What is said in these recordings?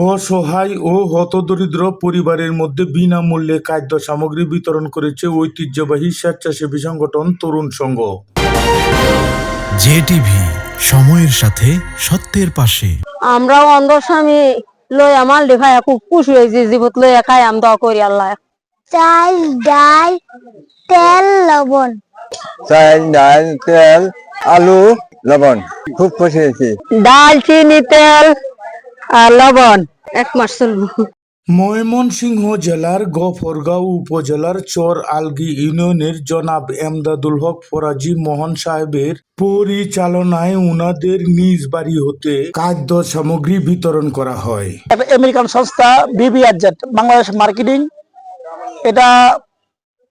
অসহায় ও হতদরিদ্র পরিবারের মধ্যে বিনামূল্যে খাদ্য সামগ্রী বিতরণ করেছে ঐতিহ্যবাহী স্বেচ্ছাসেবী সংগঠন তরুণ সংঘ। জেটিভি সময়ের সাথে সত্যের পাশে। আমরাও অন্ধ স্বামী লই আমার লেখায় খুব খুশি হয়েছি জীবত লই খাই আম দোয়া করি আল্লাহ। চাল ডাল তেল লবণ। চাল ডাল তেল আলু লবণ। খুব খুশি হয়েছি। ডাল চিনি তেল আর লবণ। এক মাস চলবো। ময়মনসিংহ জেলার গফরগাঁও উপজেলার চর আলগি ইউনিয়নের জনাব এমদাদুল হক ফরাজি মোহন সাহেবের পরিচালনায় উনাদের নিজ বাড়ি হতে খাদ্য সামগ্রী বিতরণ করা হয়। আমেরিকান সংস্থা বিবিআরজেড বাংলাদেশ মার্কেটিং এটা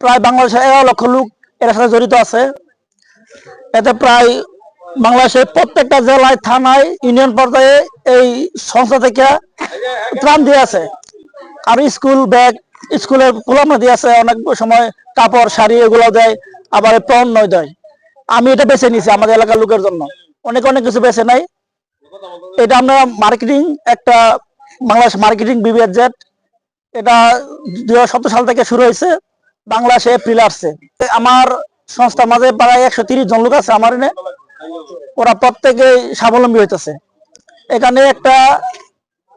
প্রায় বাংলাদেশের এগারো লক্ষ লোক এটার সাথে জড়িত আছে। এতে প্রায় বাংলাদেশের প্রত্যেকটা জেলায়, থানায়, ইউনিয়ন পর্যায়ে এই সংস্থা থেকে ত্রাণ দিয়ে আছে। আর স্কুল ব্যাগ, স্কুলের পোলামা দিয়ে আছে, অনেক সময় কাপড়, শাড়ি এগুলো দেয়, আবার পণ্য দেয়। আমি এটা বেছে নিছি আমাদের এলাকার লোকের জন্য। অনেক অনেক কিছু বেছে নাই এটা আমরা মার্কেটিং একটা বাংলাদেশ মার্কেটিং বিবিএস এটা দুই সাল থেকে শুরু হয়েছে, বাংলাদেশে এপ্রিল আসছে। আমার সংস্থার মাঝে প্রায় একশো জন লোক আছে আমার এনে। ওরা প্রত্যেকে স্বাবলম্বী হইতেছে। এখানে একটা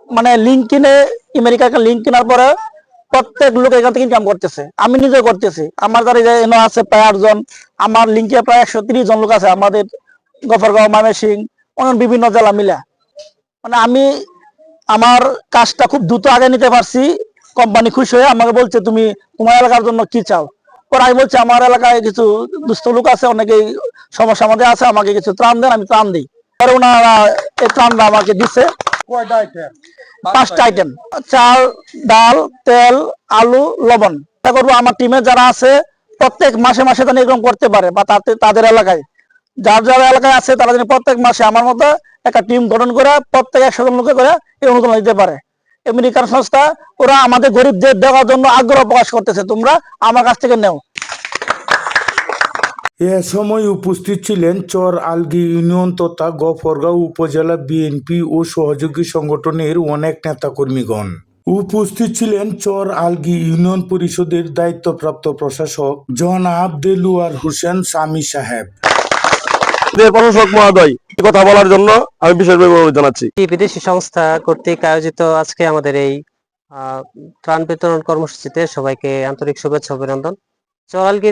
মানে লিঙ্ক কিনে আমেরিকা একটা লিঙ্ক কেনার পরে প্রত্যেক লোক এখান থেকে ইনকাম করতেছে। আমি নিজে করতেছি। আমার দ্বারা এনে আছে প্রায় আটজন আমার লিঙ্কে প্রায় একশো তিরিশ জন লোক আছে। আমাদের গফরগাঁও ময়মনসিং অনেক বিভিন্ন জেলা মিলা। মানে আমি আমার কাজটা খুব দ্রুত আগে নিতে পারছি। কোম্পানি খুশি হয়ে আমাকে বলছে, তুমি তোমার এলাকার জন্য কি চাও? পরে আমি বলছি আমার এলাকায় কিছু দুস্থ লোক আছে অনেকেই সমস্যা মধ্যে আছে আমাকে কিছু ত্রাণ দেন আমি ত্রাণ দিই। পরে ওনারা এই ত্রাণটা আমাকে দিচ্ছে পাঁচটা আইটেম চাল ডাল তেল আলু লবণ। করব আমার টিমে যারা আছে প্রত্যেক মাসে মাসে যেন এরকম করতে পারে বা তাতে- তাদের এলাকায়। যার যার এলাকায় আছে তারা যেন প্রত্যেক মাসে আমার মতো একটা টিম গঠন করে প্রত্যেক একশো জন লোকে করে এই অনুদান দিতে পারে। আমেরিকান সংস্থা, ওরা আমাদের গরিবদের দেওয়ার জন্য আগ্রহ প্রকাশ করতেছে। তোমরা আমার কাছ থেকে নেও। এ সময় উপস্থিত ছিলেন চর আলগি ইউনিয়ন তথা গফরগাঁও উপজেলা বিএনপি ও সহযোগী সংগঠনের অনেক নেতাকর্মীগণ। উপস্থিত ছিলেন চর আলগি ইউনিয়ন পরিষদের দায়িত্বপ্রাপ্ত প্রশাসক জনাব দেলুয়ার হোসেন সামি সাহেব। সংস্থা কর্তৃক আয়োজিত আজকে আমাদের এই ত্রাণ বিতরণ কর্মসূচিতে সবাইকে আন্তরিক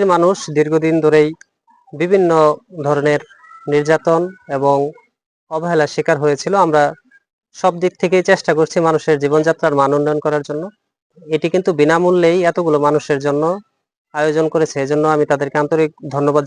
মানুষ দীর্ঘদিন ধরেই বিভিন্ন ধরনের নির্যাতন এবং অবহেলার শিকার হয়েছিল। আমরা সব দিক থেকেই চেষ্টা করছি মানুষের জীবনযাত্রার মান উন্নয়ন করার জন্য। এটি কিন্তু বিনামূল্যেই এতগুলো মানুষের জন্য আয়োজন করেছে। এজন্য আমি তাদেরকে আন্তরিক ধন্যবাদ।